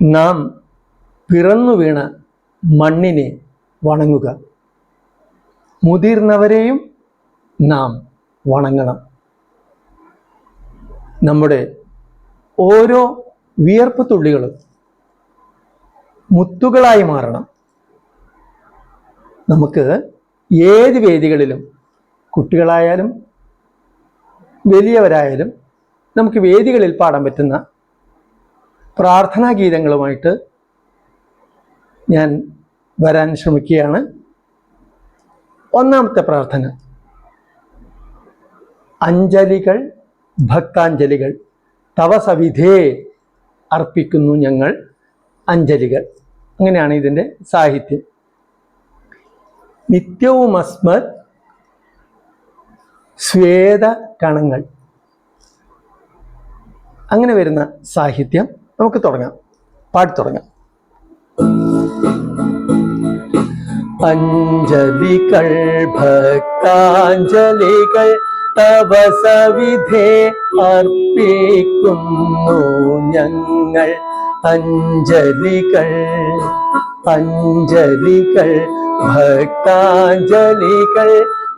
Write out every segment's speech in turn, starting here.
നാം പിറന്നു വീണ മണ്ണിനെ വണങ്ങുക. മുതിർന്നവരെയും നാം വണങ്ങണം. നമ്മുടെ ഓരോ വിയർപ്പ് തുള്ളികളും മുത്തുകളായി മാറണം. നമുക്ക് ഏത് വേദികളിലും കുട്ടികളായാലും വലിയവരായാലും നമുക്ക് വേദികളിൽ പാടാൻ പറ്റുന്ന പ്രാർത്ഥനാ ഗീതങ്ങളുമായിട്ട് ഞാൻ വരാൻ ശ്രമിക്കുകയാണ്. ഒന്നാമത്തെ പ്രാർത്ഥന. അഞ്ജലികൾ ഭക്താഞ്ജലികൾ തവ സവിധേ അർപ്പിക്കുന്നു ഞങ്ങൾ അഞ്ജലികൾ. അങ്ങനെയാണ് ഇതിന്റെ സാഹിത്യം. നിത്യവും അസ്മത് ശ്വേത കണങ്ങൾ അങ്ങനെ വരുന്ന സാഹിത്യം. നമുക്ക് തുടങ്ങാം. പാടി തുടങ്ങാം. അഞ്ജലികൾ ഭക്താഞ്ജലികൾ തവ സവിധേ അർപ്പിക്കുന്നു ഞങ്ങൾ. അഞ്ജലികൾ അഞ്ജലികൾ ഭക്താഞ്ജലികൾ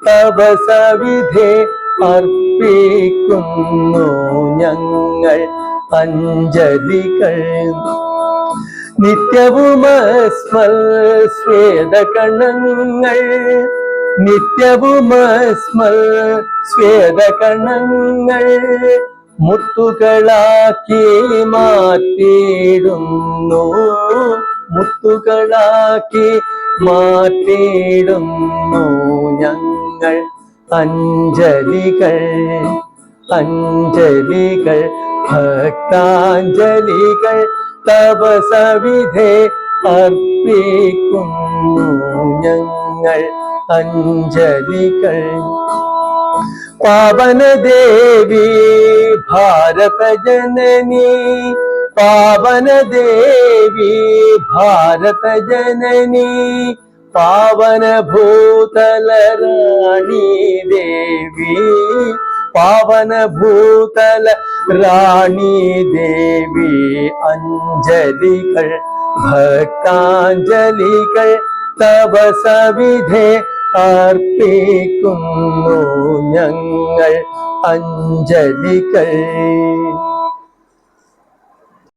തവ സവിധേ അർപ്പിക്കുന്നു ഞങ്ങൾ അഞ്ജലികൾ നിത്യവുമസ്മൽ ശ്വേതകണങ്ങൾ നിത്യവുമസ്മൽ സ്വേദകണങ്ങൾ മുത്തുകളാക്കി മാറ്റിയിടുന്നു. മുത്തുകളാക്കി മാറ്റിയിടുന്നു ഞങ്ങൾ അഞ്ജലികൾ അഞ്ജലികൾ ഭക്താഞ്ജലികൾ തവ സവിധേ അർപ്പിക്കുന്നു ഞങ്ങൾ അഞ്ജലികൾ. പാവനദേവി ഭാരത ജനനി പാവനദേവി ഭാരത ജനനി പാവന ഭൂതലറാണി ദേവി പാവന ഭൂതല റാണി ദേവി അഞ്ജലികൾ ഭക്താഞ്ജലികൾ തവ സവിധേ അർപ്പിക്കുന്നു ഞങ്ങൾ അഞ്ജലികൾ